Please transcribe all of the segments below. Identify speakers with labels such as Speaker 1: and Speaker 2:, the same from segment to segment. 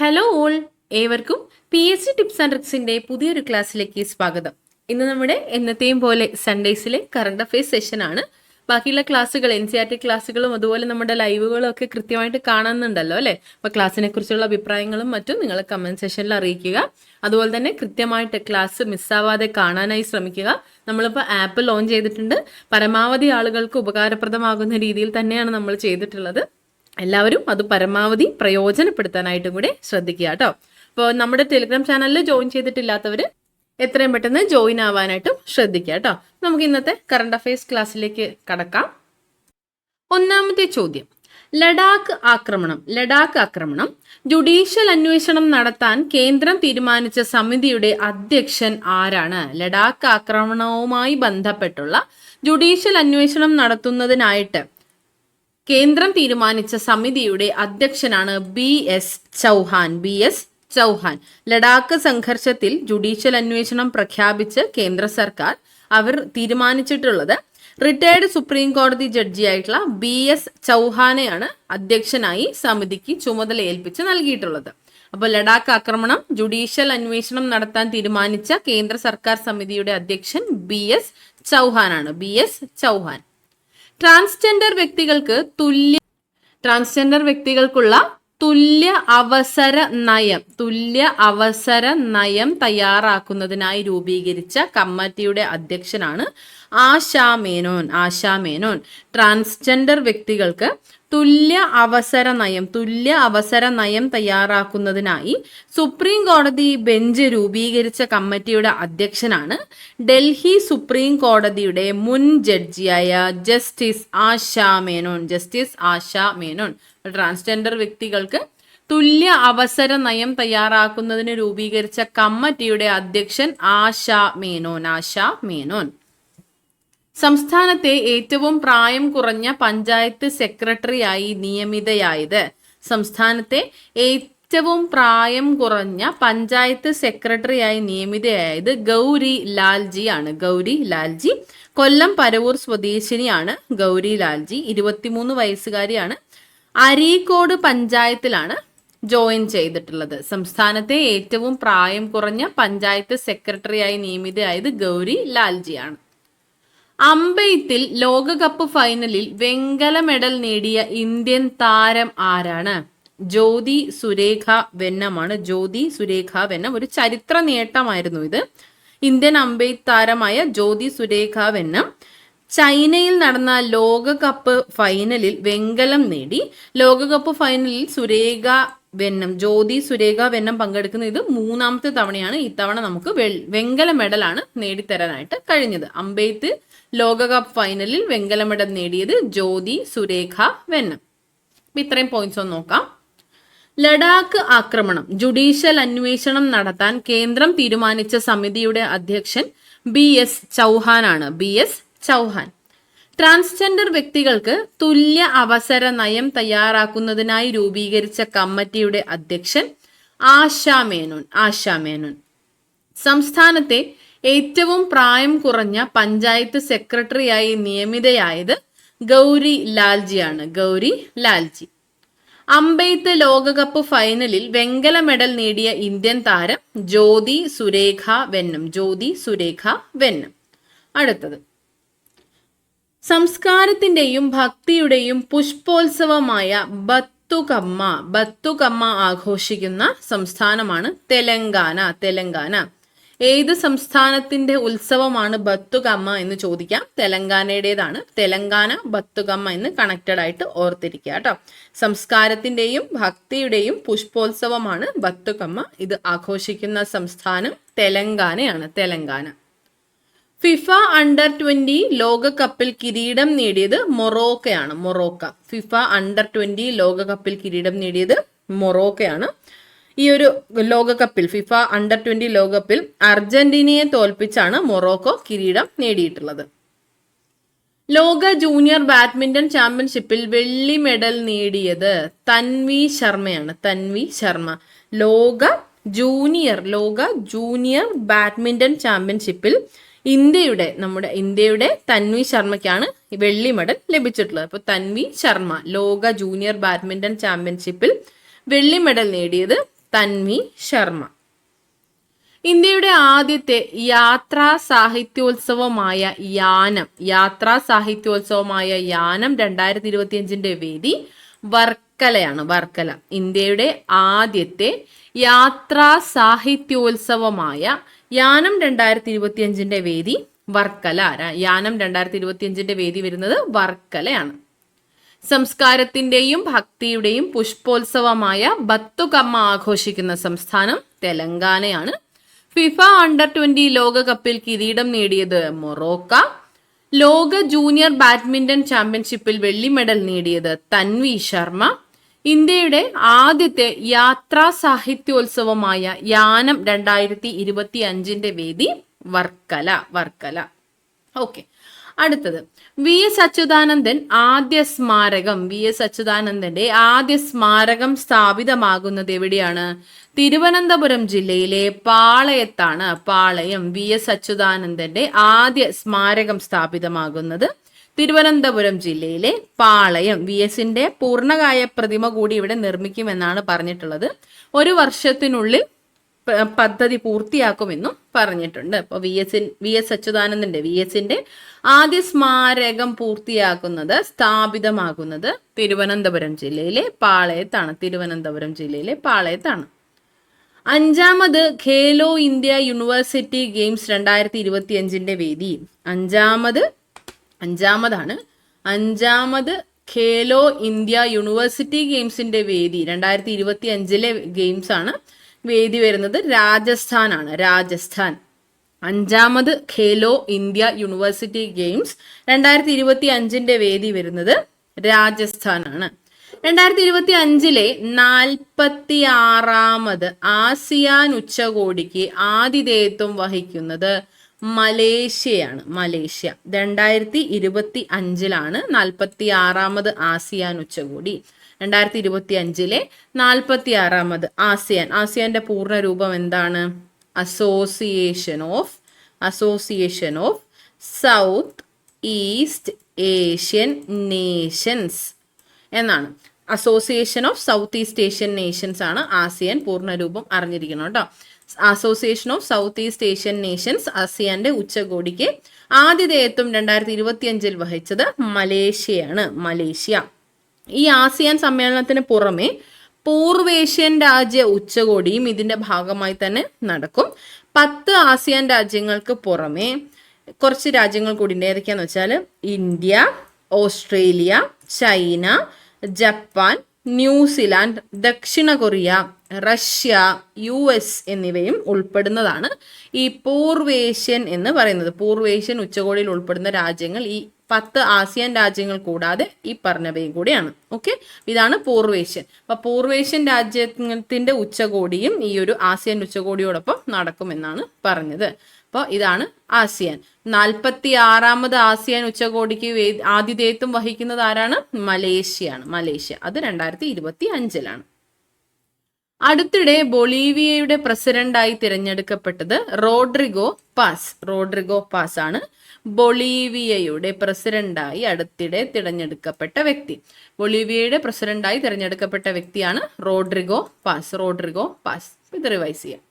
Speaker 1: Hello all ഏവർക്കും P S C tips and ട്രിക്സിന്റെ പുതിയൊരു ക്ലാസ്സിലേക്ക് സ്വാഗതം. ഇന്ന് നമ്മുടെ എന്നത്തെയും പോലെ സൺഡേസിലെ കറണ്ട് അഫയേഴ്സ് സെഷൻ ആണ്. ബാക്കിയുള്ള ക്ലാസ്സുകൾ എൻ സി ആർ ടി ക്ലാസ്സുകളും അതുപോലെ നമ്മുടെ ലൈവുകളും ഒക്കെ കൃത്യമായിട്ട് കാണുന്നുണ്ടല്ലോ അല്ലേ? അപ്പൊ ക്ലാസ്സിനെ കുറിച്ചുള്ള അഭിപ്രായങ്ങളും മറ്റും നിങ്ങൾ കമന്റ് സെഷനിൽ അറിയിക്കുക. അതുപോലെ തന്നെ കൃത്യമായിട്ട് ക്ലാസ് മിസ്സാവാതെ കാണാനായി ശ്രമിക്കുക. നമ്മളിപ്പോൾ ആപ്പ് ലോഞ്ച് ചെയ്തിട്ടുണ്ട്. പരമാവധി ആളുകൾക്ക് ഉപകാരപ്രദമാകുന്ന രീതിയിൽ തന്നെയാണ് നമ്മൾ ചെയ്തിട്ടുള്ളത്. എല്ലാവരും അത് പരമാവധി പ്രയോജനപ്പെടുത്താനായിട്ടും കൂടെ ശ്രദ്ധിക്കുക കേട്ടോ. അപ്പോൾ നമ്മുടെ ടെലിഗ്രാം ചാനലിൽ ജോയിൻ ചെയ്തിട്ടില്ലാത്തവർ എത്രയും പെട്ടെന്ന് ജോയിൻ ആവാനായിട്ടും ശ്രദ്ധിക്കുക കേട്ടോ. നമുക്ക് ഇന്നത്തെ കറണ്ട് അഫയേഴ്സ് ക്ലാസ്സിലേക്ക് കടക്കാം. ഒന്നാമത്തെ ചോദ്യം. ലഡാക്ക് ആക്രമണം ലഡാക്ക് ആക്രമണം. ജുഡീഷ്യൽ അന്വേഷണം നടത്താൻ കേന്ദ്രം തീരുമാനിച്ച സമിതിയുടെ അധ്യക്ഷൻ ആരാണ്? ലഡാക്ക് ആക്രമണവുമായി ബന്ധപ്പെട്ടുള്ള ജുഡീഷ്യൽ അന്വേഷണം നടത്തുന്നതിനായിട്ട് കേന്ദ്രം തീരുമാനിച്ച സമിതിയുടെ അധ്യക്ഷനാണ് B S Chauhan B S Chauhan. Ladakh സംഘർഷത്തിൽ ജുഡീഷ്യൽ അന്വേഷണം പ്രഖ്യാപിച്ച് കേന്ദ്ര സർക്കാർ അവർ തീരുമാനിച്ചിട്ടുള്ളത്. റിട്ടയർഡ് സുപ്രീം കോടതി ജഡ്ജിയായിട്ടുള്ള ബി എസ് ചൗഹാനെയാണ് അധ്യക്ഷനായി സമിതിക്ക് ചുമതല ഏൽപ്പിച്ച് നൽകിയിട്ടുള്ളത്. അപ്പോൾ ലഡാക്ക് ആക്രമണം ജുഡീഷ്യൽ അന്വേഷണം നടത്താൻ തീരുമാനിച്ച കേന്ദ്ര സർക്കാർ സമിതിയുടെ അധ്യക്ഷൻ B S ചൗഹാനാണ്. B S Chauhan. Transgender വ്യക്തികൾക്ക് തുല്യ ട്രാൻസ്ജെൻഡർ വ്യക്തികൾക്കുള്ള തുല്യ അവസര നയം തുല്യ അവസര നയം തയ്യാറാക്കുന്നതിനായി രൂപീകരിച്ച കമ്മിറ്റിയുടെ അധ്യക്ഷനാണ് ആശാ മേനോൻ. ആശാ മേനോൻ. ട്രാൻസ്ജെൻഡർ വ്യക്തികൾക്ക് തുല്യ അവസര നയം തുല്യ അവസര നയം തയ്യാറാക്കുന്നതിനായി സുപ്രീം കോടതി ബെഞ്ച് രൂപീകരിച്ച കമ്മിറ്റിയുടെ അധ്യക്ഷനാണ് ഡൽഹി സുപ്രീം കോടതിയുടെ മുൻ ജഡ്ജിയായ justice Asha Menon. Justice Asha Menon. Transgender വ്യക്തികൾക്ക് തുല്യ അവസര നയം തയ്യാറാക്കുന്നതിന് രൂപീകരിച്ച കമ്മിറ്റിയുടെ അധ്യക്ഷൻ ആശാ മേനോൻ. ആശാ മേനോൻ. സംസ്ഥാനത്തെ ഏറ്റവും പ്രായം കുറഞ്ഞ പഞ്ചായത്ത് സെക്രട്ടറിയായി നിയമിതയായത്. സംസ്ഥാനത്തെ ഏറ്റവും പ്രായം കുറഞ്ഞ പഞ്ചായത്ത് സെക്രട്ടറിയായി നിയമിതയായത് ഗൗരി ലാൽജി ആണ്. ഗൗരി ലാൽജി കൊല്ലം പരവൂർ സ്വദേശിനിയാണ്. ഗൗരി ലാൽജി ഇരുപത്തിമൂന്ന് വയസ്സുകാരിയാണ്. അരീക്കോട് പഞ്ചായത്തിലാണ് ജോയിൻ ചെയ്തിട്ടുള്ളത്. സംസ്ഥാനത്തെ ഏറ്റവും പ്രായം കുറഞ്ഞ പഞ്ചായത്ത് സെക്രട്ടറിയായി നിയമിതയായത് ഗൗരി ലാൽജിയാണ്. അമ്പെയ്ത്തിൽ ലോകകപ്പ് ഫൈനലിൽ വെങ്കല മെഡൽ നേടിയ ഇന്ത്യൻ താരം ആരാണ്? ജ്യോതി സുരേഖ വെന്നമാണ്. ജ്യോതി സുരേഖ വെന്നം ഒരു ചരിത്ര നേട്ടമായിരുന്നു ഇത്. ഇന്ത്യൻ അമ്പെയ്ത്ത് താരമായ ജ്യോതി സുരേഖ വെന്നം ചൈനയിൽ നടന്ന ലോകകപ്പ് ഫൈനലിൽ വെങ്കലം നേടി. ലോകകപ്പ് ഫൈനലിൽ സുരേഖ വെന്നം ജ്യോതി സുരേഖ വെന്നം പങ്കെടുക്കുന്ന ഇത് മൂന്നാമത്തെ തവണയാണ്. ഇത്തവണ നമുക്ക് വെങ്കല മെഡലാണ് നേടിത്തരാനായിട്ട് കഴിഞ്ഞത്. അമ്പെയ്ത്ത് ലോകകപ്പ് ഫൈനലിൽ വെങ്കല മെഡൽ നേടിയത് ജ്യോതി സുരേഖ വെന്നം. ഇത്രയും പോയിന്റ്സ് ഒന്ന് നോക്കാം. ലഡാക്ക് ആക്രമണം ജുഡീഷ്യൽ അന്വേഷണം നടത്താൻ കേന്ദ്രം തീരുമാനിച്ച സമിതിയുടെ അധ്യക്ഷൻ ബി എസ് ചൗഹാനാണ് ബി എസ് ചൗഹാൻ. ട്രാൻസ്ജെൻഡർ വ്യക്തികൾക്ക് തുല്യ അവസര നയം തയ്യാറാക്കുന്നതിനായി രൂപീകരിച്ച കമ്മിറ്റിയുടെ അധ്യക്ഷൻ ആശാ മേനോൻ ആശാ മേനോൻ. സംസ്ഥാനത്തെ ഏറ്റവും പ്രായം കുറഞ്ഞ പഞ്ചായത്ത് സെക്രട്ടറിയായി നിയമിതയായത് ഗൗരി ലാൽജിയാണ്. ഗൗരി ലാൽജി. അമ്പെയ്ത്ത് ലോകകപ്പ് ഫൈനലിൽ വെങ്കല മെഡൽ നേടിയ ഇന്ത്യൻ താരം ജ്യോതി സുരേഖ വെന്നം. ജ്യോതി സുരേഖ വെന്നം. അടുത്തത്. സംസ്കാരത്തിന്റെയും ഭക്തിയുടെയും പുഷ്പോത്സവമായ ബത്തുകമ്മ. ബത്തുകമ്മ ആഘോഷിക്കുന്ന സംസ്ഥാനമാണ് തെലങ്കാന. തെലങ്കാന. ഏത് സംസ്ഥാനത്തിന്റെ ഉത്സവമാണ് ബത്തുകമ്മ എന്ന് ചോദിക്കാം. തെലങ്കാനയുടേതാണ്. തെലങ്കാന ബത്തുകമ്മ എന്ന് കണക്റ്റഡ് ആയിട്ട് ഓർത്തിരിക്കുക കേട്ടോ. സംസ്കാരത്തിന്റെയും ഭക്തിയുടെയും പുഷ്പോത്സവമാണ് ബത്തുകമ്മ. ഇത് ആഘോഷിക്കുന്ന സംസ്ഥാനം തെലങ്കാനയാണ്. തെലങ്കാന. ഫിഫ അണ്ടർ ട്വന്റി ലോകകപ്പിൽ കിരീടം നേടിയത് മൊറോക്കയാണ്. മൊറോക്ക. ഫിഫ അണ്ടർ ട്വന്റി ലോകകപ്പിൽ കിരീടം നേടിയത് മൊറോക്കയാണ്. ഈ ഒരു ലോകകപ്പിൽ ഫിഫ അണ്ടർ ട്വന്റി ലോകകപ്പിൽ അർജന്റീനയെ തോൽപ്പിച്ചാണ് മൊറോക്കോ കിരീടം നേടിയിട്ടുള്ളത്. ലോക ജൂനിയർ ബാഡ്മിന്റൺ ചാമ്പ്യൻഷിപ്പിൽ വെള്ളി മെഡൽ നേടിയത് തൻവി ശർമ്മയാണ്. തൻവി ശർമ്മ. ലോക ജൂനിയർ ലോക ജൂനിയർ ബാഡ്മിന്റൺ ചാമ്പ്യൻഷിപ്പിൽ ഇന്ത്യയുടെ നമ്മുടെ ഇന്ത്യയുടെ തൻവി ശർമ്മയ്ക്കാണ് വെള്ളി മെഡൽ ലഭിച്ചിട്ടുള്ളത്. അപ്പോൾ തൻവി ശർമ്മ ലോക ജൂനിയർ ബാഡ്മിന്റൺ ചാമ്പ്യൻഷിപ്പിൽ വെള്ളി മെഡൽ നേടിയത് തൻവി ശർമ്മ. ഇന്ത്യയുടെ ആദ്യത്തെ യാത്രാ സാഹിത്യോത്സവമായ യാനം യാത്രാ സാഹിത്യോത്സവമായ യാനം രണ്ടായിരത്തി ഇരുപത്തിയഞ്ചിന്റെ വേദി വർക്കലയാണ് വർക്കല. ഇന്ത്യയുടെ ആദ്യത്തെ യാത്രാ സാഹിത്യോത്സവമായ യാനം രണ്ടായിരത്തി ഇരുപത്തിയഞ്ചിന്റെ വേദി വർക്കല. യാനം രണ്ടായിരത്തി ഇരുപത്തിയഞ്ചിന്റെ വേദി വരുന്നത് വർക്കലയാണ്. സംസ്കാരത്തിന്റെയും ഭക്തിയുടെയും പുഷ്പോത്സവമായ ബത്തുകമ്മ ആഘോഷിക്കുന്ന സംസ്ഥാനം തെലങ്കാനയാണ്. ഫിഫ അണ്ടർ ട്വന്റി ലോകകപ്പിൽ കിരീടം നേടിയത് മൊറോക്ക. ലോക ജൂനിയർ ബാഡ്മിന്റൺ ചാമ്പ്യൻഷിപ്പിൽ വെള്ളി മെഡൽ നേടിയത് തൻവി ശർമ്മ. ഇന്ത്യയുടെ ആദ്യത്തെ യാത്രാ സാഹിത്യോത്സവമായ യാനം രണ്ടായിരത്തി ഇരുപത്തി അഞ്ചിന്റെ വേദി വർക്കല വർക്കല. ഓക്കെ. അടുത്തത്. വി എസ് അച്യുതാനന്ദൻ ആദ്യ സ്മാരകം. വി എസ് അച്യുതാനന്ദന്റെ ആദ്യ സ്മാരകം സ്ഥാപിതമാകുന്നത് എവിടെയാണ്? തിരുവനന്തപുരം ജില്ലയിലെ പാളയത്താണ്. പാളയം വി എസ് അച്യുതാനന്ദന്റെ ആദ്യ സ്മാരകം സ്ഥാപിതമാകുന്നത് തിരുവനന്തപുരം ജില്ലയിലെ പാളയം. വി എസിന്റെ പൂർണകായ പ്രതിമ കൂടി ഇവിടെ നിർമ്മിക്കുമെന്നാണ് പറഞ്ഞിട്ടുള്ളത്. ഒരു വർഷത്തിനുള്ളിൽ പദ്ധതി പൂർത്തിയാക്കുമെന്നും പറഞ്ഞിട്ടുണ്ട്. അപ്പോൾ വി എസ് വി എസ് അച്യുതാനന്ദന്റെ വി എസിന്റെ ആദ്യ സ്മാരകം പൂർത്തിയാക്കുന്നത് സ്ഥാപിതമാകുന്നത് തിരുവനന്തപുരം ജില്ലയിലെ പാളയത്താണ്. തിരുവനന്തപുരം ജില്ലയിലെ പാളയത്താണ്. അഞ്ചാമത് ഖേലോ ഇന്ത്യ യൂണിവേഴ്സിറ്റി ഗെയിംസ് രണ്ടായിരത്തി ഇരുപത്തി അഞ്ചിന്റെ വേദി അഞ്ചാമത് അഞ്ചാമതാണ്. അഞ്ചാമത് ഖേലോ ഇന്ത്യ യൂണിവേഴ്സിറ്റി ഗെയിംസിന്റെ വേദി രണ്ടായിരത്തി ഇരുപത്തി അഞ്ചിലെ ഗെയിംസ് ആണ് വേദി വരുന്നത് രാജസ്ഥാനാണ്. രാജസ്ഥാൻ. അഞ്ചാമത് ഖേലോ ഇന്ത്യ യൂണിവേഴ്സിറ്റി ഗെയിംസ്. രണ്ടായിരത്തി ഇരുപത്തി അഞ്ചിന്റെ വേദി വരുന്നത് രാജസ്ഥാനാണ്. രണ്ടായിരത്തി ഇരുപത്തി അഞ്ചിലെ നാൽപ്പത്തി ആറാമത് ആസിയാൻ ഉച്ചകോടിക്ക് ആതിഥേയത്വം വഹിക്കുന്നത് മലേഷ്യയാണ്. മലേഷ്യ. രണ്ടായിരത്തി ഇരുപത്തി അഞ്ചിലാണ് നാൽപ്പത്തി ആറാമത് ആസിയാൻ ഉച്ചകോടി. രണ്ടായിരത്തി ഇരുപത്തി അഞ്ചിലെ നാൽപ്പത്തി ആറാമത് ആസിയാൻ. ആസിയാന്റെ പൂർണ രൂപം എന്താണ്? Association of association of south east Asian nations എന്നാണ്. Association of south east Asian nations ആണ് ആസിയൻ പൂർണരൂപം അറിഞ്ഞിരിക്കണം കേട്ടോ. Association of south east Asian nations ആസിയാന്റെ ഉച്ചകോടിക്ക് ആതിഥേയത്വം രണ്ടായിരത്തി ഇരുപത്തിയഞ്ചിൽ വഹിച്ചത് മലേഷ്യയാണ്. മലേഷ്യ. ഈ ആസിയാൻ സമ്മേളനത്തിന് പുറമെ പൂർവേഷ്യൻ രാജ്യ ഉച്ചകോടിയും ഇതിന്റെ ഭാഗമായി തന്നെ നടക്കും. പത്ത് ആസിയാൻ രാജ്യങ്ങൾക്ക് പുറമെ കുറച്ച് രാജ്യങ്ങൾ കൂടി ഏതൊക്കെയാന്ന് വെച്ചാൽ India Australia China Japan New Zealand ദക്ഷിണ കൊറിയ റഷ്യ യു എസ് എന്നിവയും ഉൾപ്പെടുന്നതാണ് ഈ പൂർവേഷ്യൻ എന്ന് പറയുന്നത്. പൂർവേഷ്യൻ ഉച്ചകോടിയിൽ ഉൾപ്പെടുന്ന രാജ്യങ്ങൾ ഈ പത്ത് ആസിയാൻ രാജ്യങ്ങൾ കൂടാതെ ഈ പറഞ്ഞവയും കൂടിയാണ്. ഓക്കെ? ഇതാണ് പൂർവേഷ്യൻ. അപ്പൊ പൂർവേഷ്യൻ രാജ്യത്തിന്റെ ഉച്ചകോടിയും ഈ ഒരു ആസിയാൻ ഉച്ചകോടിയോടൊപ്പം നടക്കുമെന്നാണ് പറഞ്ഞത്. അപ്പോൾ ഇതാണ് ആസിയാൻ. നാൽപ്പത്തി ആറാമത് ആസിയാൻ ഉച്ചകോടിക്ക് ആതിഥേയത്വം വഹിക്കുന്നത് ആരാണ്? മലേഷ്യയാണ്. മലേഷ്യ. അത് രണ്ടായിരത്തി ഇരുപത്തി അഞ്ചിലാണ് അടുത്തിടെ ബൊളീവിയയുടെ പ്രസിഡന്റായി തിരഞ്ഞെടുക്കപ്പെട്ടത് റോഡ്രിഗോ പാസ്. റോഡ്രിഗോ പാസ് ആണ് ബൊളീവിയയുടെ പ്രസിഡന്റായി അടുത്തിടെ തിരഞ്ഞെടുക്കപ്പെട്ട വ്യക്തി. ബൊളീവിയയുടെ പ്രസിഡന്റായി തിരഞ്ഞെടുക്കപ്പെട്ട വ്യക്തിയാണ് റോഡ്രിഗോ പാസ്. Rodrigo Paz. ഇത് റിവൈസ് ചെയ്യാം.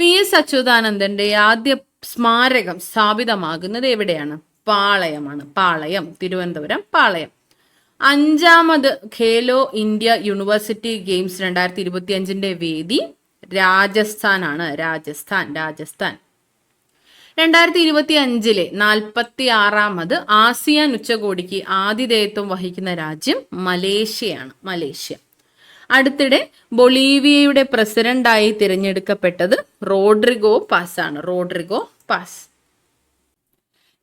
Speaker 1: പി എസ് അച്യുതാനന്ദന്റെ ആദ്യ സ്മാരകം സ്ഥാപിതമാകുന്നത് എവിടെയാണ്? പാളയമാണ്. പാളയം തിരുവനന്തപുരം പാളയം. അഞ്ചാമത് ഖേലോ ഇന്ത്യ യൂണിവേഴ്സിറ്റി ഗെയിംസ് രണ്ടായിരത്തി ഇരുപത്തി അഞ്ചിന്റെ വേദി രാജസ്ഥാനാണ്. രാജസ്ഥാൻ രാജസ്ഥാൻ. രണ്ടായിരത്തി ഇരുപത്തി അഞ്ചിലെ നാൽപ്പത്തി ആറാമത് ആസിയാൻ ഉച്ചകോടിക്ക് ആതിഥേയത്വം വഹിക്കുന്ന രാജ്യം മലേഷ്യയാണ്. മലേഷ്യ. അടുത്തിടെ ബൊളീവിയയുടെ പ്രസിഡന്റായി തിരഞ്ഞെടുക്കപ്പെട്ടത് റോഡ്രിഗോ പാസ് ആണ് റോഡ്രിഗോ പാസ്.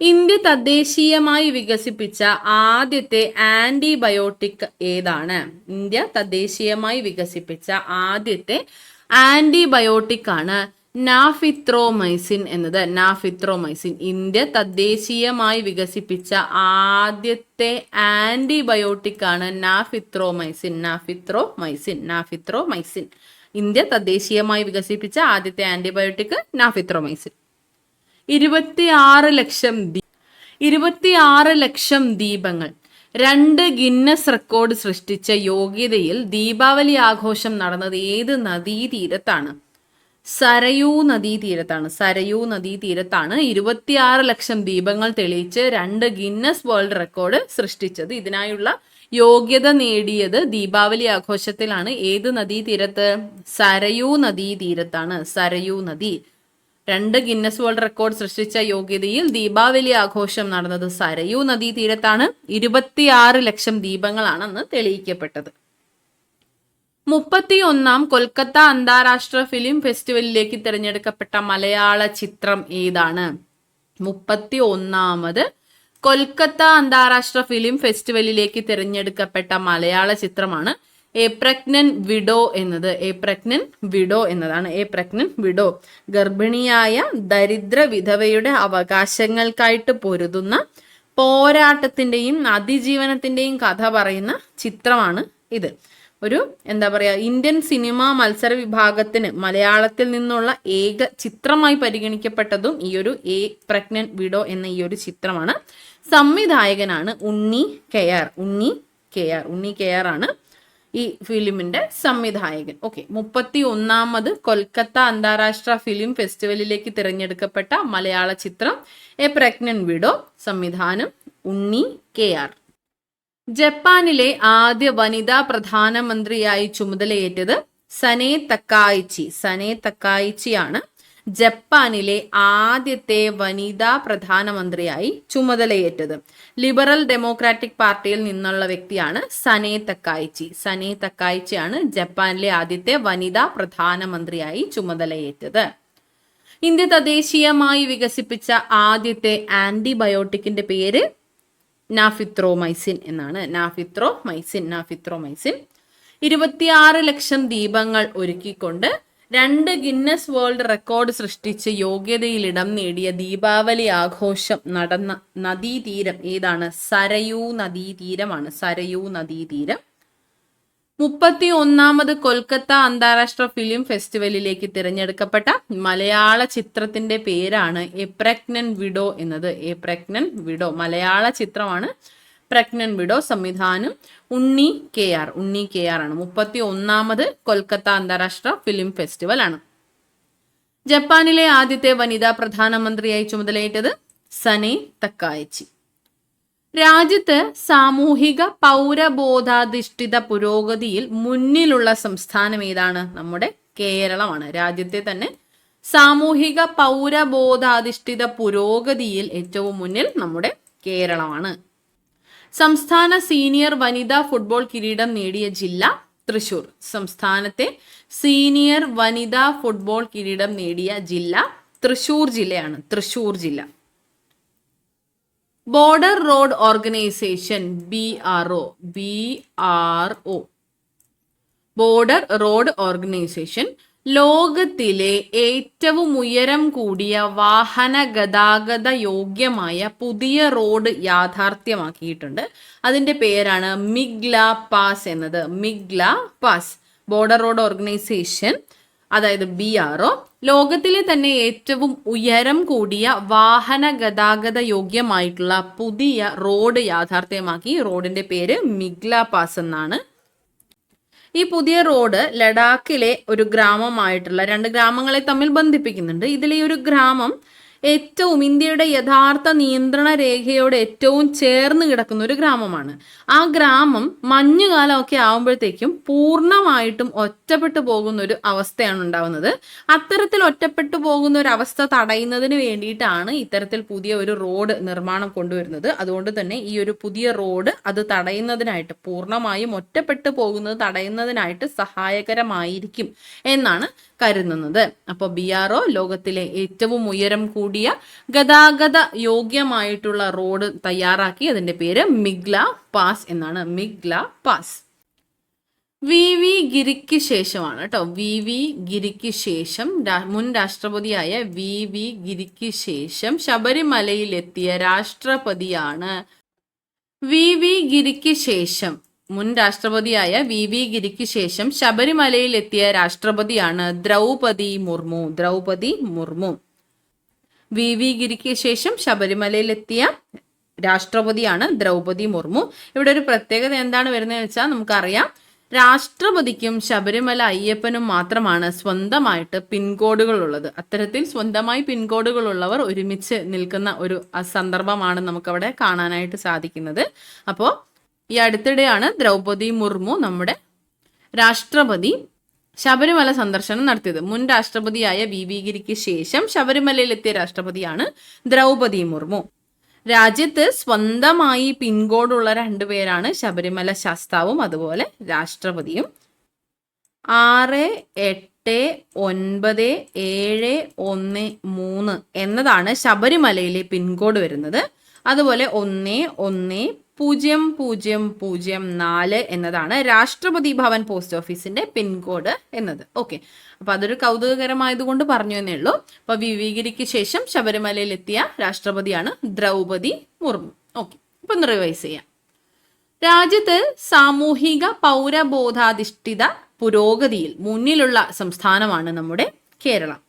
Speaker 1: ഇന്ത്യ തദ്ദേശീയമായി വികസിപ്പിച്ച ആദ്യത്തെ ആന്റിബയോട്ടിക് ഏതാണ്? ഇന്ത്യ തദ്ദേശീയമായി വികസിപ്പിച്ച ആദ്യത്തെ ആന്റിബയോട്ടിക് ആണ് നാഫിത്രോമൈസിൻ എന്നത് നാഫിത്രോമൈസിൻ. ഇന്ത്യ തദ്ദേശീയമായി വികസിപ്പിച്ച ആദ്യത്തെ ആന്റിബയോട്ടിക് ആണ് നാഫിത്രോമൈസിൻ. നാഫിത്രോമൈസിൻ നാഫിത്രോമൈസിൻ. ഇന്ത്യ തദ്ദേശീയമായി വികസിപ്പിച്ച ആദ്യത്തെ ആന്റിബയോട്ടിക് നാഫിത്രോമൈസിൻ. ഇരുപത്തിയാറ് ലക്ഷം ദീ ഇരുപത്തിയാറ് ലക്ഷം ദീപങ്ങൾ. രണ്ട് ഗിന്നസ് റെക്കോർഡ് സൃഷ്ടിച്ച യോഗ്യതയിൽ ദീപാവലി ആഘോഷം നടന്നത് ഏത് നദീതീരത്താണ്? സരയൂ നദീതീരത്താണ്. സരയൂ നദീതീരത്താണ് ഇരുപത്തിയാറ് ലക്ഷം ദീപങ്ങൾ തെളിയിച്ച് രണ്ട് ഗിന്നസ് വേൾഡ് റെക്കോർഡ് സൃഷ്ടിച്ചത്. ഇതിനായുള്ള യോഗ്യത നേടിയത് ദീപാവലി ആഘോഷത്തിലാണ്. ഏത് നദീതീരത്ത്? സരയൂ നദീതീരത്താണ്. സരയൂ നദി. രണ്ട് ഗിന്നസ് വേൾഡ് റെക്കോർഡ് സൃഷ്ടിച്ച യോഗ്യതയിൽ ദീപാവലി ആഘോഷം നടന്നത് സരയൂ നദീതീരത്താണ്. ഇരുപത്തിയാറ് ലക്ഷം ദീപങ്ങളാണെന്ന് തെളിയിക്കപ്പെട്ടത്. മുപ്പത്തി ഒന്നാം കൊൽക്കത്ത അന്താരാഷ്ട്ര ഫിലിം ഫെസ്റ്റിവലിലേക്ക് തിരഞ്ഞെടുക്കപ്പെട്ട മലയാള ചിത്രം ഏതാണ്? മുപ്പത്തി ഒന്നാമത് കൊൽക്കത്ത അന്താരാഷ്ട്ര ഫിലിം ഫെസ്റ്റിവലിലേക്ക് തിരഞ്ഞെടുക്കപ്പെട്ട മലയാള ചിത്രമാണ് എ പ്രഗ്നൻ വിഡോ എന്നത്. എ പ്രഗ്നൻ വിഡോ എന്നതാണ്. A pregnant widow. ഗർഭിണിയായ ദരിദ്ര വിധവയുടെ അവകാശങ്ങൾക്കായിട്ട് പൊരുതുന്ന പോരാട്ടത്തിന്റെയും അതിജീവനത്തിന്റെയും കഥ പറയുന്ന ചിത്രമാണ് ഇത്. ഒരു എന്താ പറയുക ഇന്ത്യൻ സിനിമ മത്സര വിഭാഗത്തിന് മലയാളത്തിൽ നിന്നുള്ള ഏക ചിത്രമായി പരിഗണിക്കപ്പെട്ടതും ഈ ഒരു എ പ്രഗ്നന്റ് വിഡോ എന്ന ഈ ഒരു ചിത്രമാണ്. സംവിധായകനാണ് Unni K R Unni K R Unni K R ആണ് ഈ ഫിലിമിന്റെ സംവിധായകൻ. ഓക്കെ മുപ്പത്തി ഒന്നാമത് കൊൽക്കത്ത അന്താരാഷ്ട്ര ഫിലിം ഫെസ്റ്റിവലിലേക്ക് തിരഞ്ഞെടുക്കപ്പെട്ട മലയാള ചിത്രം എ പ്രഗ്നന്റ് വിഡോ സംവിധാനം ഉണ്ണി കെ ആർ. ജപ്പാനിലെ ആദ്യ വനിതാ പ്രധാനമന്ത്രിയായി ചുമതലയേറ്റത് സനേ തക്കായിച്ചി. സനെ തക്കായിച്ചിയാണ് ജപ്പാനിലെ ആദ്യത്തെ വനിതാ പ്രധാനമന്ത്രിയായി ചുമതലയേറ്റത്. ലിബറൽ ഡെമോക്രാറ്റിക് പാർട്ടിയിൽ നിന്നുള്ള വ്യക്തിയാണ് സനേ തക്കായിച്ചി. സനെ തക്കായിച്ചിയാണ് ജപ്പാനിലെ ആദ്യത്തെ വനിതാ പ്രധാനമന്ത്രിയായി ചുമതലയേറ്റത്. ഇന്ത്യ തദ്ദേശീയമായി വികസിപ്പിച്ച ആദ്യത്തെ ആന്റിബയോട്ടിക്കിന്റെ പേര് നാഫിത്രോമൈസിൻ എന്നാണ്. നാഫിത്രോമൈസിൻ നാഫിത്രോമൈസിൻ. ഇരുപത്തിയാറ് ലക്ഷം ദീപങ്ങൾ ഒരുക്കിക്കൊണ്ട് രണ്ട് ഗിന്നസ് വേൾഡ് റെക്കോർഡ് സൃഷ്ടിച്ച് യോഗ്യതയിൽ ഇടം നേടിയ ദീപാവലി ആഘോഷം നടന്ന നദീതീരം ഏതാണ്? സരയൂ നദീതീരമാണ്. സരയൂ നദീതീരം. മുപ്പത്തി ഒന്നാമത് കൊൽക്കത്ത അന്താരാഷ്ട്ര ഫിലിം ഫെസ്റ്റിവലിലേക്ക് തിരഞ്ഞെടുക്കപ്പെട്ട മലയാള ചിത്രത്തിന്റെ പേരാണ് എ പ്രഗ്നൻ വിഡോ എന്നത്. A pregnant widow. മലയാള ചിത്രമാണ് പ്രഗ്നൻ വിഡോ സംവിധാനം Unni K R. Unni K R ആണ്. മുപ്പത്തി ഒന്നാമത് കൊൽക്കത്ത അന്താരാഷ്ട്ര ഫിലിം ഫെസ്റ്റിവൽ ആണ് ജപ്പാനിലെ ആദ്യത്തെ വനിതാ പ്രധാനമന്ത്രിയായി ചുമതലയേറ്റത് സനെ തക്കായച്ചി. രാജ്യത്ത് സാമൂഹിക പൗരബോധാധിഷ്ഠിത പുരോഗതിയിൽ മുന്നിലുള്ള സംസ്ഥാനം ഏതാണ്? നമ്മുടെ കേരളമാണ്. രാജ്യത്തെ തന്നെ സാമൂഹിക പൗരബോധാധിഷ്ഠിത പുരോഗതിയിൽ ഏറ്റവും മുന്നിൽ നമ്മുടെ കേരളമാണ്. സംസ്ഥാന സീനിയർ വനിതാ ഫുട്ബോൾ കിരീടം നേടിയ ജില്ല തൃശൂർ. സംസ്ഥാനത്തെ സീനിയർ വനിതാ ഫുട്ബോൾ കിരീടം നേടിയ ജില്ല തൃശൂർ ജില്ലയാണ്. തൃശൂർ ജില്ല. Border road organisation B R O B R O border road organisation ലോകത്തിലെ ഏറ്റവും ഉയരം കൂടിയ വാഹന ഗതാഗത യോഗ്യമായ പുതിയ റോഡ് യാഥാർത്ഥ്യമാക്കിയിട്ടുണ്ട്. അതിന്റെ പേരാണ് മിഗ്ല പാസ് എന്നത്. Migla pass. Border road organisation അതായത് ബി ആർ ഒ ലോകത്തിലെ തന്നെ ഏറ്റവും ഉയരം കൂടിയ വാഹന ഗതാഗത യോഗ്യമായിട്ടുള്ള പുതിയ റോഡ് യാഥാർത്ഥ്യമാക്കി. റോഡിന്റെ പേര് മിഗ്ല പാസ് എന്നാണ്. ഈ പുതിയ റോഡ് ലഡാക്കിലെ ഒരു ഗ്രാമമായിട്ടുള്ള രണ്ട് ഗ്രാമങ്ങളെ തമ്മിൽ ബന്ധിപ്പിക്കുന്നുണ്ട്. ഇതിലെ ഒരു ഗ്രാമം ഏറ്റവും ഇന്ത്യയുടെ യഥാർത്ഥ നിയന്ത്രണ രേഖയോട് ഏറ്റവും ചേർന്ന് കിടക്കുന്ന ഒരു ഗ്രാമമാണ്. ആ ഗ്രാമം മഞ്ഞുകാലമൊക്കെ ആകുമ്പോഴത്തേക്കും പൂർണമായിട്ടും ഒറ്റപ്പെട്ടു പോകുന്ന ഒരു അവസ്ഥയാണ് ഉണ്ടാവുന്നത്. അത്തരത്തിൽ ഒറ്റപ്പെട്ടു പോകുന്ന ഒരു അവസ്ഥ തടയുന്നതിന് വേണ്ടിയിട്ടാണ് ഇത്തരത്തിൽ പുതിയ ഒരു റോഡ് നിർമ്മാണം കൊണ്ടുവരുന്നത്. അതുകൊണ്ട് തന്നെ ഈ ഒരു പുതിയ റോഡ് അത് തടയുന്നതിനായിട്ട് പൂർണമായും ഒറ്റപ്പെട്ടു പോകുന്നത് തടയുന്നതിനായിട്ട് സഹായകരമായിരിക്കും എന്നാണ് കരുതുന്നത്. അപ്പോൾ ബി ആർ ഒ ലോകത്തിലെ ഏറ്റവും ഉയരം കൂടിയ ഗതാഗത യോഗ്യമായിട്ടുള്ള റോഡ് തയ്യാറാക്കി. അതിന്റെ പേര് മിഗ്ല പാസ് എന്നാണ്. മിഗ്ല പാസ്. വി വി ഗിരിക്ക് ശേഷമാണ് കേട്ടോ. വി വി ഗിരിക്ക് ശേഷം മുൻ രാഷ്ട്രപതിയായ വി വി ഗിരിക്ക് ശേഷം ശബരിമലയിലെത്തിയ രാഷ്ട്രപതിയാണ്. വി വി ഗിരിക്ക് ശേഷം മുൻ രാഷ്ട്രപതിയായ വി വി ഗിരിക്ക് ശേഷം ശബരിമലയിൽ എത്തിയ രാഷ്ട്രപതിയാണ് ദ്രൗപതി മുർമു. ദ്രൗപതി മുർമു. വി വി ഗിരിക്ക് ശേഷം ശബരിമലയിൽ എത്തിയ രാഷ്ട്രപതിയാണ് ദ്രൗപതി മുർമു. ഇവിടെ ഒരു പ്രത്യേകത എന്താണ് വരുന്നത് വെച്ചാൽ നമുക്കറിയാം രാഷ്ട്രപതിക്കും ശബരിമല അയ്യപ്പനും മാത്രമാണ് സ്വന്തമായിട്ട് പിൻകോഡുകൾ ഉള്ളത് അത്തരത്തിൽ സ്വന്തമായി പിൻകോഡുകൾ ഉള്ളവർ ഒരുമിച്ച് നിൽക്കുന്ന ഒരു സന്ദർഭമാണ് നമുക്കവിടെ കാണാനായിട്ട് സാധിക്കുന്നത്. അപ്പോൾ ഈ അടുത്തിടെയാണ് ദ്രൗപദി മുർമു നമ്മുടെ രാഷ്ട്രപതി ശബരിമല സന്ദർശനം നടത്തിയത്. മുൻ രാഷ്ട്രപതിയായ വി വി ഗിരിക്ക് ശേഷം ശബരിമലയിലെത്തിയ രാഷ്ട്രപതിയാണ് ദ്രൗപദി മുർമു. രാജ്യത്ത് സ്വന്തമായി പിൻകോഡുള്ള രണ്ടുപേരാണ് ശബരിമല ശാസ്താവും അതുപോലെ രാഷ്ട്രപതിയും. ആറ് എട്ട് ഒൻപത് ഏഴ് ഒന്ന് മൂന്ന് എന്നതാണ് ശബരിമലയിലെ പിൻകോഡ് വരുന്നത്. അതുപോലെ ഒന്ന് ഒന്ന് പൂജ്യം പൂജ്യം പൂജ്യം നാല് എന്നതാണ് രാഷ്ട്രപതി ഭവൻ പോസ്റ്റ് ഓഫീസിന്റെ പിൻകോഡ് എന്നത്. ഓക്കെ അപ്പൊ അതൊരു കൗതുകകരമായതുകൊണ്ട് പറഞ്ഞു എന്നേ ഉള്ളൂ. അപ്പൊ വിവീകരിക്ക് ശേഷം ശബരിമലയിൽ എത്തിയ രാഷ്ട്രപതിയാണ് ദ്രൗപതി മുർമു. ഓക്കെ അപ്പൊ ഒന്ന് റിവൈസ് ചെയ്യാം. രാജ്യത്ത് സാമൂഹിക പൗരബോധാധിഷ്ഠിത പുരോഗതിയിൽ മുന്നിലുള്ള സംസ്ഥാനമാണ് നമ്മുടെ കേരളം.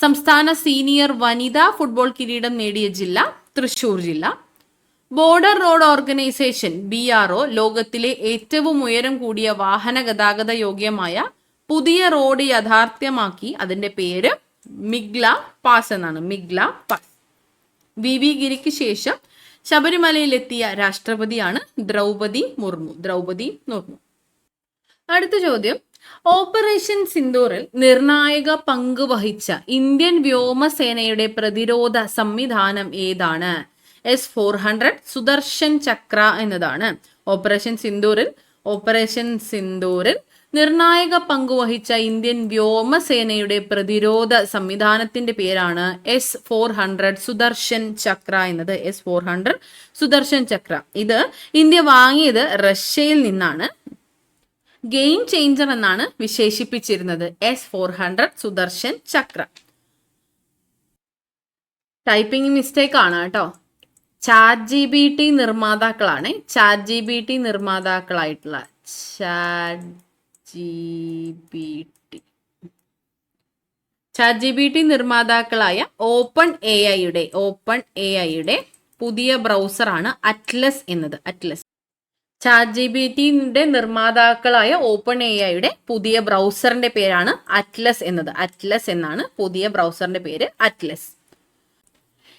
Speaker 1: സംസ്ഥാന സീനിയർ വനിതാ ഫുട്ബോൾ കിരീടം നേടിയ ജില്ല തൃശൂർ ജില്ല. Border road organisation B R O ലോകത്തിലെ ഏറ്റവും ഉയരം കൂടിയ വാഹന ഗതാഗത യോഗ്യമായ പുതിയ റോഡ് യാഥാർത്ഥ്യമാക്കി. അതിന്റെ പേര് മിഗ്ല പാസ് എന്നാണ്. മിഗ്ല പാസ്. വി വി ഗിരിക്ക് ശേഷം ശബരിമലയിലെത്തിയ രാഷ്ട്രപതിയാണ് ദ്രൗപതി മുർമു. ദ്രൗപതി മുർമു. അടുത്ത ചോദ്യം. ഓപ്പറേഷൻ സിന്ദൂറിൽ നിർണായക പങ്ക് വഹിച്ച ഇന്ത്യൻ വ്യോമസേനയുടെ പ്രതിരോധ സംവിധാനം ഏതാണ്? S four hundred Sudarshan Chakra എന്നതാണ്. ഓപ്പറേഷൻ സിന്ദൂരിൽ ഓപ്പറേഷൻ സിന്ദൂരിൽ നിർണായക പങ്കുവഹിച്ച ഇന്ത്യൻ വ്യോമസേനയുടെ പ്രതിരോധ സംവിധാനത്തിന്റെ പേരാണ് S four hundred Sudarshan Chakra എന്നത്. S four hundred Sudarshan Chakra. ഇത് ഇന്ത്യ വാങ്ങിയത് റഷ്യയിൽ നിന്നാണ്. ഗെയിം ചേഞ്ചർ എന്നാണ് വിശേഷിപ്പിച്ചിരുന്നത്. S four hundred Sudarshan Chakra. Typing mistake ആണ് കേട്ടോ. ചാറ്റ് ജി ബി ടി നിർമ്മാതാക്കളാണ്. Chat G B T നിർമ്മാതാക്കളായിട്ടുള്ള chat G B T chat G B T നിർമ്മാതാക്കളായ open A ഐയുടെ open A ഐയുടെ പുതിയ ബ്രൗസറാണ് അറ്റ്ലസ് എന്നത്. അറ്റ്ലസ് ചാറ്റ് ജി ബി ടിയുടെ നിർമ്മാതാക്കളായ ഓപ്പൺ എ ഐയുടെ പുതിയ ബ്രൗസറിന്റെ പേരാണ് അറ്റ്ലസ് എന്നത്. അറ്റ്ലസ് എന്നാണ് പുതിയ ബ്രൗസറിന്റെ പേര് അറ്റ്ലസ്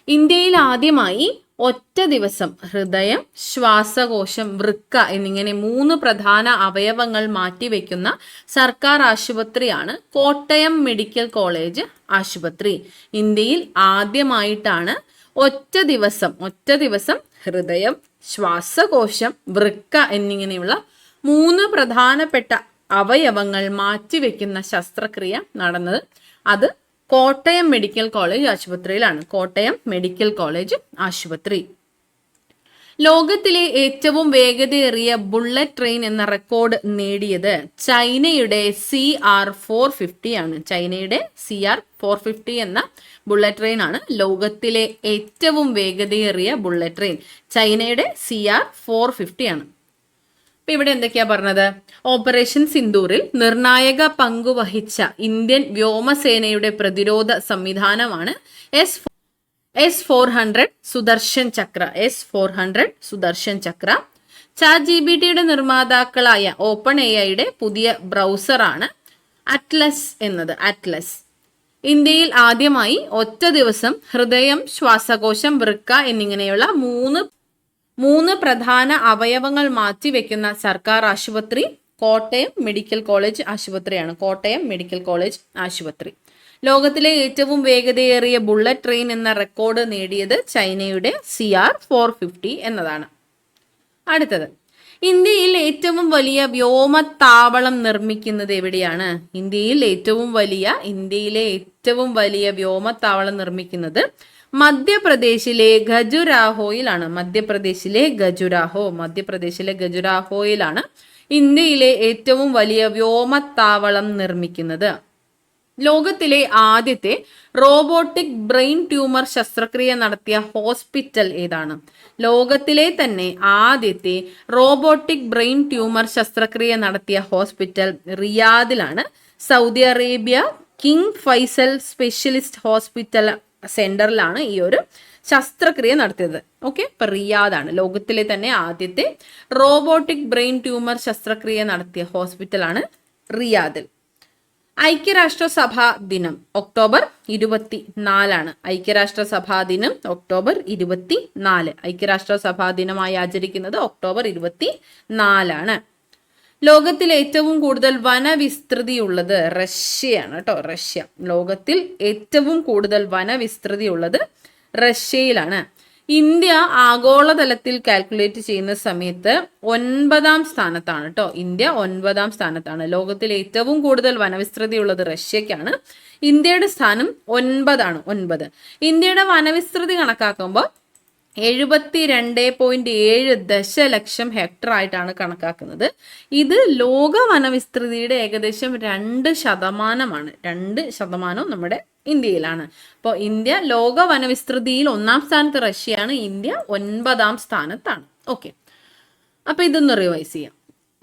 Speaker 1: ഇന്ത്യയിൽ ആദ്യമായി ഒറ്റ ദിവസം ഹൃദയം ശ്വാസകോശം വൃക്ക എന്നിങ്ങനെ മൂന്ന് പ്രധാന അവയവങ്ങൾ മാറ്റിവെക്കുന്ന സർക്കാർ ആശുപത്രിയാണ് കോട്ടയം മെഡിക്കൽ കോളേജ് ആശുപത്രി. ഇന്ത്യയിൽ ആദ്യമായിട്ടാണ് ഒറ്റ ദിവസം ഒറ്റ ദിവസം ഹൃദയം ശ്വാസകോശം വൃക്ക എന്നിങ്ങനെയുള്ള മൂന്ന് പ്രധാനപ്പെട്ട അവയവങ്ങൾ മാറ്റിവെക്കുന്ന ശസ്ത്രക്രിയ നടന്നത്. അത് കോട്ടയം മെഡിക്കൽ കോളേജ് ആശുപത്രിയിലാണ്. കോട്ടയം മെഡിക്കൽ കോളേജ് ആശുപത്രി. ലോകത്തിലെ ഏറ്റവും വേഗതയേറിയ ബുള്ളറ്റ് ട്രെയിൻ എന്ന റെക്കോർഡ് നേടിയത് ചൈനയുടെ സി ആർ ഫോർ ഫിഫ്റ്റി ആണ്. ചൈനയുടെ സി ആർ ഫോർ ഫിഫ്റ്റി എന്ന ബുള്ളറ്റ് ട്രെയിൻ ആണ് ലോകത്തിലെ ഏറ്റവും വേഗതയേറിയ ബുള്ളറ്റ് ട്രെയിൻ. ചൈനയുടെ സി ആർ ഫോർ ഫിഫ്റ്റി ആണ്. അപ്പൊ ഇവിടെ എന്തൊക്കെയാ പറഞ്ഞത്? ഓപ്പറേഷൻ സിന്ദൂറിൽ നിർണായക പങ്കുവഹിച്ച ഇന്ത്യൻ വ്യോമസേനയുടെ പ്രതിരോധ സംവിധാനമാണ് S S four hundred Sudarshan Chakra. S four hundred Sudarshan Chakra. Chat G B ടിയുടെ നിർമ്മാതാക്കളായ ഓപ്പൺ എ ഐയുടെ പുതിയ ബ്രൗസറാണ് അറ്റ്ലസ് എന്നത്. അറ്റ്ലസ് ഇന്ത്യയിൽ ആദ്യമായി ഒറ്റ ദിവസം ഹൃദയം ശ്വാസകോശം വൃക്ക എന്നിങ്ങനെയുള്ള മൂന്ന് മൂന്ന് പ്രധാന അവയവങ്ങൾ മാറ്റിവെക്കുന്ന സർക്കാർ ആശുപത്രി കോട്ടയം മെഡിക്കൽ കോളേജ് ആശുപത്രിയാണ്. കോട്ടയം മെഡിക്കൽ കോളേജ് ആശുപത്രി. ലോകത്തിലെ ഏറ്റവും വേഗതയേറിയ ബുള്ളറ്റ് ട്രെയിൻ എന്ന റെക്കോർഡ് നേടിയത് ചൈനയുടെ സി ആർ ഫോർ ഫിഫ്റ്റി എന്നതാണ്. അടുത്തത് ഇന്ത്യയിൽ ഏറ്റവും വലിയ വ്യോമത്താവളം നിർമ്മിക്കുന്നത് എവിടെയാണ്? ഇന്ത്യയിൽ ഏറ്റവും വലിയ ഇന്ത്യയിലെ ഏറ്റവും വലിയ വ്യോമത്താവളം നിർമ്മിക്കുന്നത് മധ്യപ്രദേശിലെ ഖജുരാഹോയിലാണ്. മധ്യപ്രദേശിലെ ഖജുരാഹോ മധ്യപ്രദേശിലെ ഖജുരാഹോയിലാണ് ഇന്ത്യയിലെ ഏറ്റവും വലിയ വ്യോമത്താവളം നിർമ്മിക്കുന്നത്. ലോകത്തിലെ ആദ്യത്തെ റോബോട്ടിക് ബ്രെയിൻ ട്യൂമർ ശസ്ത്രക്രിയ നടത്തിയ ഹോസ്പിറ്റൽ ഏതാണ്? ലോകത്തിലെ തന്നെ ആദ്യത്തെ റോബോട്ടിക് ബ്രെയിൻ ട്യൂമർ ശസ്ത്രക്രിയ നടത്തിയ hospital റിയാദിലാണ് Saudi Arabia King Faisal specialist hospital സെന്ററിലാണ് ഈ ഒരു ശസ്ത്രക്രിയ നടത്തിയത്. ഓക്കെ ഇപ്പൊ റിയാദാണ്. ലോകത്തിലെ തന്നെ ആദ്യത്തെ റോബോട്ടിക് ബ്രെയിൻ ട്യൂമർ ശസ്ത്രക്രിയ നടത്തിയ ഹോസ്പിറ്റലാണ് റിയാദിൽ. ഐക്യരാഷ്ട്രസഭ ദിനം ഒക്ടോബർ ഇരുപത്തി നാലാണ് ഐക്യരാഷ്ട്രസഭാ ദിനം ഒക്ടോബർ ഇരുപത്തി നാല് ഐക്യരാഷ്ട്രസഭാ ദിനമായി ആചരിക്കുന്നത് ഒക്ടോബർ ഇരുപത്തി നാലാണ് ലോകത്തിൽ ഏറ്റവും കൂടുതൽ വനവിസ്തൃതിയുള്ളത് റഷ്യയാണ് കേട്ടോ റഷ്യ. ലോകത്തിൽ ഏറ്റവും കൂടുതൽ വനവിസ്തൃതിയുള്ളത് റഷ്യയിലാണ്. ഇന്ത്യ ആഗോളതലത്തിൽ കാൽക്കുലേറ്റ് ചെയ്യുന്ന സമയത്ത് ഒൻപതാം സ്ഥാനത്താണ് കേട്ടോ ഇന്ത്യ ഒൻപതാം സ്ഥാനത്താണ്. ലോകത്തിൽ ഏറ്റവും കൂടുതൽ വനവിസ്തൃതിയുള്ളത് റഷ്യക്കാണ്. ഇന്ത്യയുടെ സ്ഥാനം ഒൻപതാണ് ഒൻപത്. ഇന്ത്യയുടെ വനവിസ്തൃതി കണക്കാക്കുമ്പോൾ എഴുപത്തി രണ്ട് പോയിന്റ് ഏഴ് ദശലക്ഷം ഹെക്ടർ ആയിട്ടാണ് കണക്കാക്കുന്നത്. ഇത് ലോക വനവിസ്തൃതിയുടെ ഏകദേശം രണ്ട് ശതമാനമാണ്. രണ്ട് ശതമാനം നമ്മുടെ ഇന്ത്യയിലാണ്. അപ്പോൾ ഇന്ത്യ ലോക വനവിസ്തൃതിയിൽ ഒന്നാം സ്ഥാനത്ത് റഷ്യയാണ്. ഇന്ത്യ ഒൻപതാം സ്ഥാനത്താണ്. ഓക്കെ. അപ്പൊ ഇതൊന്ന് റിവൈസ് ചെയ്യാം.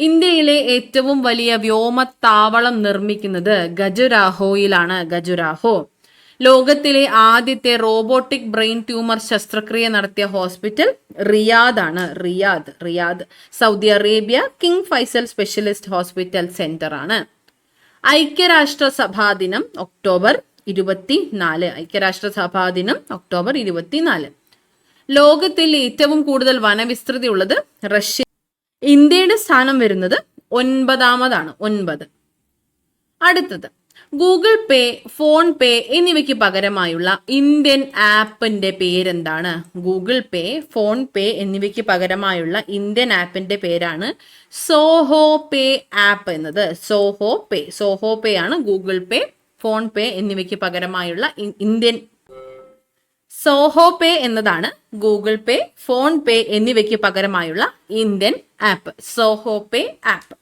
Speaker 1: ഇന്ത്യയിലെ ഏറ്റവും വലിയ വ്യോമത്താവളം നിർമ്മിക്കുന്നത് ഗജുരാഹോയിലാണ്. ഗജുരാഹോ. ലോകത്തിലെ ആദ്യത്തെ റോബോട്ടിക് ബ്രെയിൻ ട്യൂമർ ശസ്ത്രക്രിയ നടത്തിയ ഹോസ്പിറ്റൽ റിയാദ് ആണ് Riyadh Riyadh Saudi Arabia King Faisal specialist hospital centre ആണ് ഐക്യരാഷ്ട്രസഭാ ദിനം ഒക്ടോബർ ഇരുപത്തി നാല് ഐക്യരാഷ്ട്രസഭാ ദിനം ഒക്ടോബർ ഇരുപത്തിനാല്. ലോകത്തിൽ ഏറ്റവും കൂടുതൽ വനവിസ്തൃതി ഉള്ളത് റഷ്യ. ഇന്ത്യയുടെ സ്ഥാനം വരുന്നത് ഒൻപതാമതാണ്. ഒൻപത്. അടുത്തത്. ഗൂഗിൾ പേ ഫോൺ പേ എന്നിവയ്ക്ക് പകരമായുള്ള ഇന്ത്യൻ ആപ്പിന്റെ പേരെന്താണ്? ഗൂഗിൾ പേ ഫോൺ പേ എന്നിവയ്ക്ക് പകരമായുള്ള ഇന്ത്യൻ ആപ്പിന്റെ പേരാണ് സോഹോ പേ ആപ്പ് എന്നത്. സോഹോ പേ സോഹോ പേ ആണ് ഗൂഗിൾ പേ ഫോൺ പേ എന്നിവയ്ക്ക് പകരമായുള്ള ഇന്ത്യൻ സോഹോ പേ എന്നതാണ് ഗൂഗിൾ പേ ഫോൺ പേ എന്നിവയ്ക്ക് പകരമായുള്ള Indian app. Zoho pay app.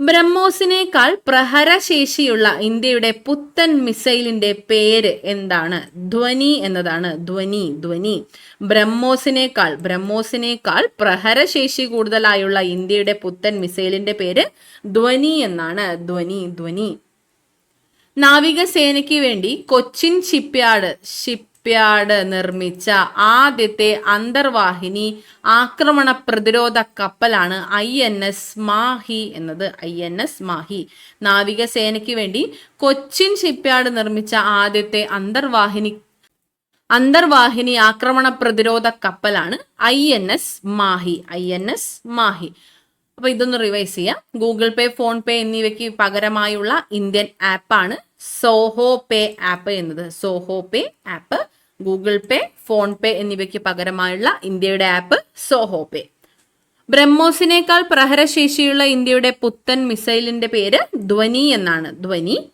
Speaker 1: ബ്രഹ്മോസിനേക്കാൾ പ്രഹരശേഷിയുള്ള ഇന്ത്യയുടെ പുത്തൻ മിസൈലിന്റെ പേര് എന്താണ്? ധ്വനി എന്നതാണ്. ധ്വനി ധ്വനി. ബ്രഹ്മോസിനേക്കാൾ ബ്രഹ്മോസിനേക്കാൾ പ്രഹരശേഷി കൂടുതലായുള്ള ഇന്ത്യയുടെ പുത്തൻ മിസൈലിന്റെ പേര് ധ്വനി എന്നാണ്. ധ്വനി ധ്വനി. നാവികസേനയ്ക്ക് വേണ്ടി കൊച്ചിൻ ഷിപ്പ്യാർഡ് ഷിപ്പ്യാർഡ് നിർമ്മിച്ച ആദ്യത്തെ അന്തർവാഹിനി ആക്രമണ പ്രതിരോധ കപ്പലാണ് ഐ എൻ എസ് മാഹി എന്നത്. I N S Mahi. നാവികസേനയ്ക്ക് വേണ്ടി കൊച്ചിൻ ഷിപ്പ്യാർഡ് നിർമ്മിച്ച ആദ്യത്തെ അന്തർവാഹിനി അന്തർവാഹിനി ആക്രമണ പ്രതിരോധ കപ്പലാണ് I N S Mahi. I N S Mahi. അപ്പൊ ഇതൊന്ന് റിവൈസ് ചെയ്യാം. ഗൂഗിൾ പേ ഫോൺ പേ എന്നിവയ്ക്ക് പകരമായുള്ള ഇന്ത്യൻ ആപ്പാണ് സോഹോ പേ ആപ്പ് എന്നത്. Zoho pay app Google pay phone pay എന്നിവയ്ക്ക് പകരമായുള്ള ഇന്ത്യയുടെ ആപ്പ് സോഹോ പേ ബ്രഹ്മോസിനേക്കാൾ പ്രഹരശേഷിയുള്ള ഇന്ത്യയുടെ പുത്തൻ മിസൈലിന്റെ പേര് ധ്വനി എന്നാണ്. ധ്വനി.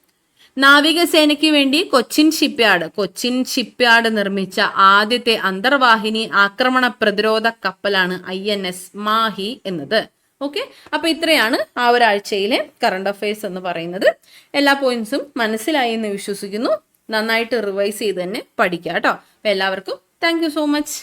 Speaker 1: നാവികസേനയ്ക്ക് വേണ്ടി കൊച്ചിൻ ഷിപ്പ്യാർഡ് കൊച്ചിൻ ഷിപ്പ്യാർഡ് നിർമ്മിച്ച ആദ്യത്തെ അന്തർവാഹിനി ആക്രമണ പ്രതിരോധ കപ്പലാണ് ഐ എൻ എസ് മാഹി എന്നത്. ഓക്കെ അപ്പൊ ഇത്രയാണ് ആ ഒരാഴ്ചയിലെ കറണ്ട് അഫയേഴ്സ് എന്ന് പറയുന്നത്. എല്ലാ പോയിന്റ്സും മനസ്സിലായി എന്ന് വിശ്വസിക്കുന്നു. നന്നായിട്ട് റിവൈസ് ചെയ്ത് തന്നെ പഠിക്കുക കേട്ടോ എല്ലാവർക്കും താങ്ക് സോ മച്ച്